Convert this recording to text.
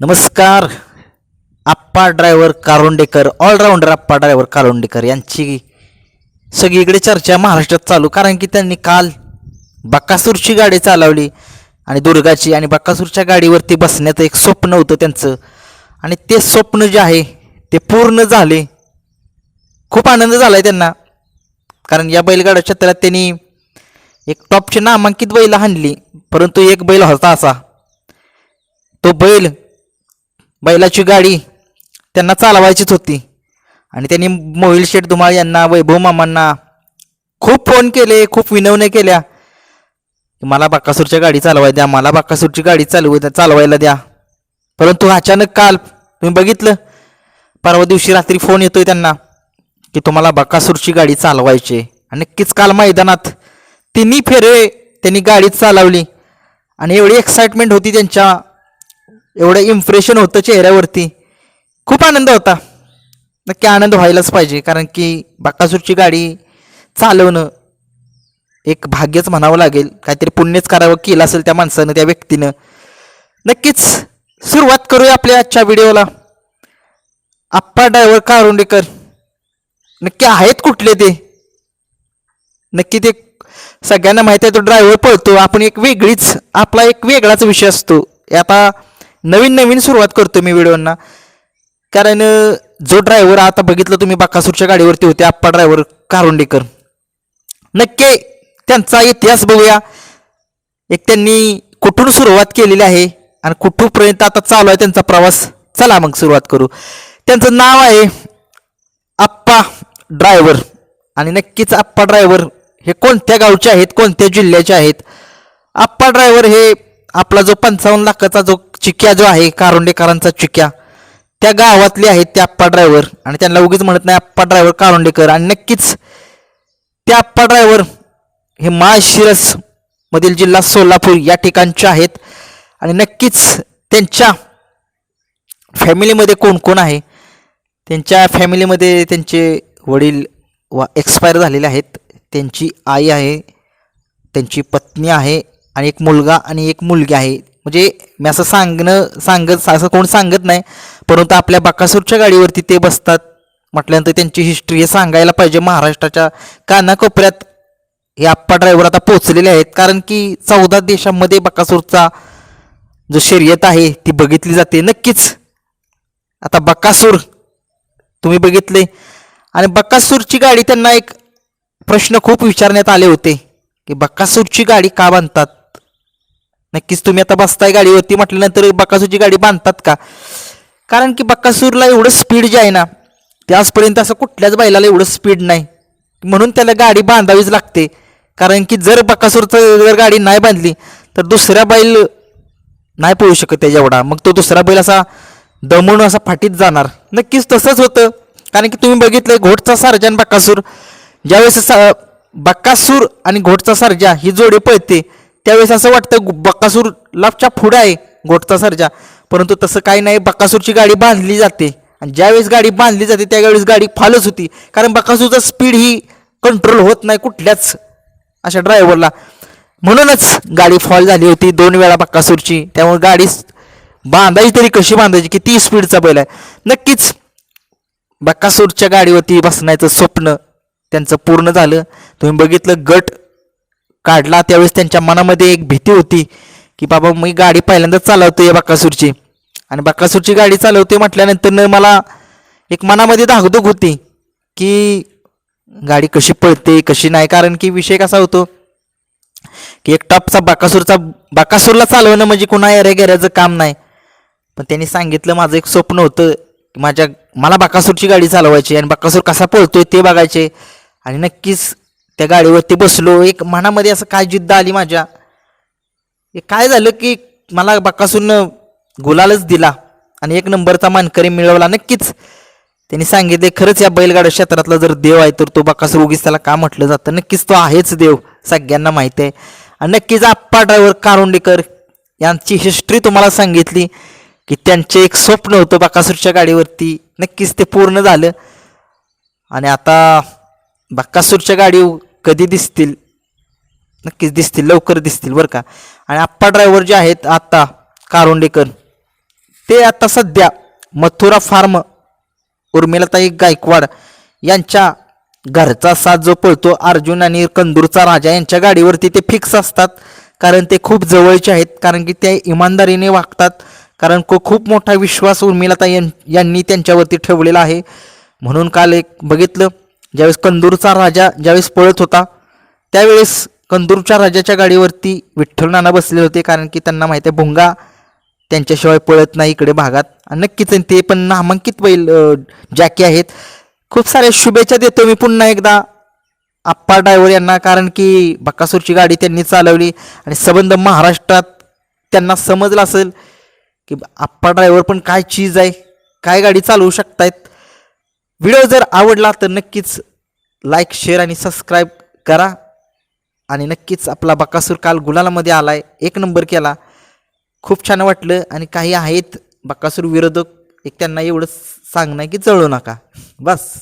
नमस्कार. Appa driver Karondekar allrounder Appa driver Karondekar यांची सगळीकडे चर्चा महाराष्ट्रात चालू. कारण की त्यांनी काल बक्कासूरची गाडी चालवली आणि दुर्गाची आणि बक्कासूरच्या गाडीवरती बसण्याचं एक स्वप्न होतं त्यांचं. आणि ते स्वप्न जे आहे ते पूर्ण झाले. खूप आनंद झाला आहे त्यांना. कारण या बैलगाड्या क्षेत्रात त्यांनी एक टॉपची नामांकित बैल हाणली परंतु एक बैल होता असा. तो बैल बैलाची गाडी त्यांना चालवायचीच होती. आणि त्यांनी मोहिल शेठ धुमाळ यांना वैभव मामांना खूप फोन केले खूप विनवण्या केल्या. की मला बाकासूरच्या गाडी चालवाय द्या मला बाकासूरची गाडी चालवू द्या चालवायला द्या. परंतु अचानक काल तुम्ही बघितलं परवा दिवशी रात्री फोन येतोय त्यांना की तुम्हाला बकासूरची गाडी चालवायची आहे. आणि नक्कीच काल मैदानात तिन्ही फेरे त्यांनी गाडी चालवली. आणि एवढी एक्साइटमेंट होती त्यांच्या एवढं इम्प्रेशन होतं चेहऱ्यावरती. खूप आनंद होता. नक्की आनंद व्हायलाच पाहिजे. कारण की बाकासूरची गाडी चालवणं एक भाग्यच म्हणावं लागेल. काहीतरी पुण्यच करावं केलं असेल त्या माणसानं त्या व्यक्तीनं. नक्कीच सुरुवात करूया आपल्या आजच्या व्हिडिओला. आप्पा ड्रायव्हर कारुंडेकर. नक्की आहेत कुठले ते? नक्की ते सगळ्यांना माहिती आहे तो ड्रायव्हर पळतो. आपण एक वेगळीच आपला एक वेगळाच विषय असतो. आता नवीन नवीन सुरुवात करतो मी व्हिडिओंना. कारण जो ड्रायव्हर आता बघितलं तुम्ही बाकासूरच्या गाडीवरती होते आप्पा ड्रायव्हर कारुंडेकर. नक्की त्यांचा इतिहास बघूया. एक त्यांनी कुठून सुरुवात केलेली आहे आणि कुठूनपर्यंत आता चालू आहे त्यांचा प्रवास. चला मग सुरुवात करू. त्यांचं नाव आहे आप्पा ड्रायव्हर आणि नक्कीच आप्पा ड्रायव्हर हे कोणत्या गावचे आहेत कोणत्या जिल्ह्याचे आहेत? आप्पा ड्रायव्हर हे आपला जो पंचावन्न लाखाचा जो चिक्या जो आहे कारोंडेकरांचा चिक्या त्या गावातले आहेत त्या आप्पा ड्रायव्हर आणि त्यांना उगीच म्हणत नाही आप्पा ड्रायव्हर कारोंडेकर. आणि नक्कीच त्या आप्पा ड्रायव्हर हे माळशिरस मधील जिल्हा सोलापूर या ठिकाणचे आहेत. आणि नक्कीच त्यांच्या फॅमिलीमध्ये कोण कोण आहे? त्यांच्या फॅमिलीमध्ये त्यांचे वडील वा एक्सपायर झालेले आहेत. त्यांची आई आहे त्यांची पत्नी आहे आणि एक मुलगा आणि एक मुलगी आहे. म्हणजे मी असं सांगणं सांगत असं कोण सांगत नाही परंतु आपल्या बाकासूरच्या गाडीवरती ते बसतात. म्हटल्यानंतर त्यांची हिस्ट्री हे सांगायला पाहिजे. महाराष्ट्राच्या कानाकोपऱ्यात हे आप्पा ड्रायव्हर आता पोचलेले आहेत. कारण की चौदा देशांमध्ये बकासूरचा जो शर्यत आहे ती बघितली जाते. नक्कीच. आता बकासूर तुम्ही बघितले. आणि बकासूरची गाडी त्यांना एक प्रश्न खूप विचारण्यात आले होते की बक्कासूरची गाडी का बांधतात? नक्कीच तुम्ही आता बसताय गाडीवरती म्हटल्यानंतर बक्कासूरची गाडी बांधतात का? कारण की बक्कासूरला एवढं स्पीड जे आहे ना ते आजपर्यंत असं कुठल्याच बैलाला एवढं स्पीड नाही. म्हणून त्याला गाडी बांधावीच लागते. कारण की जर बक्कासूरचं जर गाडी नाही बांधली तर दुसऱ्या बैल नाही पळू शकत त्याच्या एवढा. मग तो दुसरा बैल असा दमून असा फाटीत जाणार. नक्कीच तसंच होतं. कारण की तुम्ही बघितलंय घोटचा सारजा आणि बक्कासूर ज्यावेळेस सा- बक्कासूर आणि घोटचा सारजा ही जोडी पळते त्यावेळेस असं वाटतं बक्कासूर लाभच्या पुढं आहे घोटचा सरजा. परंतु तसं काही नाही बक्कासूरची गाडी बांधली जाते. आणि ज्यावेळेस गाडी बांधली जाते त्यावेळेस गाडी फालच होती. कारण बक्कासूरचा स्पीड ही कंट्रोल होत नाही कुठल्याच अशा ड्रायव्हरला म्हणूनच गाडी फॉल झाली होती दोन वेळा बक्कासूरची त्यामुळे गाडी बांधायची तरी कशी बांधायची? किती स्पीडचा बैल आहे. नक्कीच बक्कासूरच्या गाडीवरती बसण्याचं स्वप्न त्यांचं पूर्ण झालं. तुम्ही बघितलं गट काढला त्यावेळेस त्यांच्या मनामध्ये एक भीती होती की बाबा मी गाडी पहिल्यांदा चालवतोय बाकासूरची. आणि बाकासूरची गाडी चालवते म्हटल्यानंतर मला एक मनामध्ये धाकधूक होती की गाडी कशी पळते कशी नाही. कारण की विषय कसा होतो की एक टॉपचा बाकासूरचा बाकासूरला चालवणं म्हणजे कुणा एऱ्या गेऱ्याचं काम नाही. पण त्यांनी सांगितलं माझं एक स्वप्न होतं की माझ्या मला बाकासूरची गाडी चालवायची आणि बाकासूर कसा पळतोय ते बघायचे. आणि नक्कीच त्या गाडीवरती बसलो. एक मनामध्ये असं काय जिद्द आली माझ्या. हे काय झालं की मला बाकासून गुलालच दिला आणि एक नंबरचा मानकरी मिळवला नक्कीच. त्यांनी सांगितले खरंच या बैलगाड्या क्षेत्रातला जर देव आहे तर तो बाकासूर उगीच त्याला का म्हटलं जातं? नक्कीच तो आहेच देव सगळ्यांना माहिती आहे. आणि नक्कीच आप्पा ड्रायव्हर कारुंडेकर यांची हिस्ट्री तुम्हाला सांगितली की त्यांचे एक स्वप्न होतं बाकासूरच्या गाडीवरती. नक्कीच ते पूर्ण झालं. आणि आता बाकासूरच्या गाडी कधी दिसतील? नक्कीच दिसतील लवकर दिसतील बरं का. आणि आप्पा ड्रायव्हर जे आहेत आत्ता कारुंडेकर ते आता सध्या मथुरा फार्म उर्मिलाताई गायकवाड यांच्या घरचा साथ जो पळतो अर्जुन आणि कंदूरचा राजा यांच्या गाडीवरती ते फिक्स असतात. कारण ते खूप जवळचे आहेत कारण की ते इमानदारीने वागतात. कारण को खूप मोठा विश्वास उर्मिलाताई यां यांनी त्यांच्यावरती ठेवलेला आहे. म्हणून काल एक बघितलं ज्यावेळेस कंदूरचा राजा ज्यावेळेस पळत होता त्यावेळेस कंदूरच्या राजाच्या गाडीवरती विठ्ठल नाना बसले होते कारण की त्यांना माहिती आहे भुंगा त्यांच्याशिवाय पळत नाही इकडे भागात. आणि नक्कीच ते पण नामांकित बैल जॅकी आहेत. खूप साऱ्या शुभेच्छा देतो मी पुन्हा एकदा आप्पा ड्रायव्हर यांना कारण की बक्कासूरची गाडी त्यांनी चालवली आणि संबंध महाराष्ट्रात त्यांना समजलं असेल की आप्पा ड्रायव्हर पण काय चीज आहे काय गाडी चालवू शकतायत. व्हिडिओ जर आवडला तर नक्कीच लाईक शेअर आणि सबस्क्राईब करा. आणि नक्कीच आपला बकासूर काल गुलालामध्ये आला आहे एक नंबर केला. खूप छान वाटलं आणि काही आहेत बकासूर विरोधक एक त्यांना एवढं सांगणं की जळू नका. बस.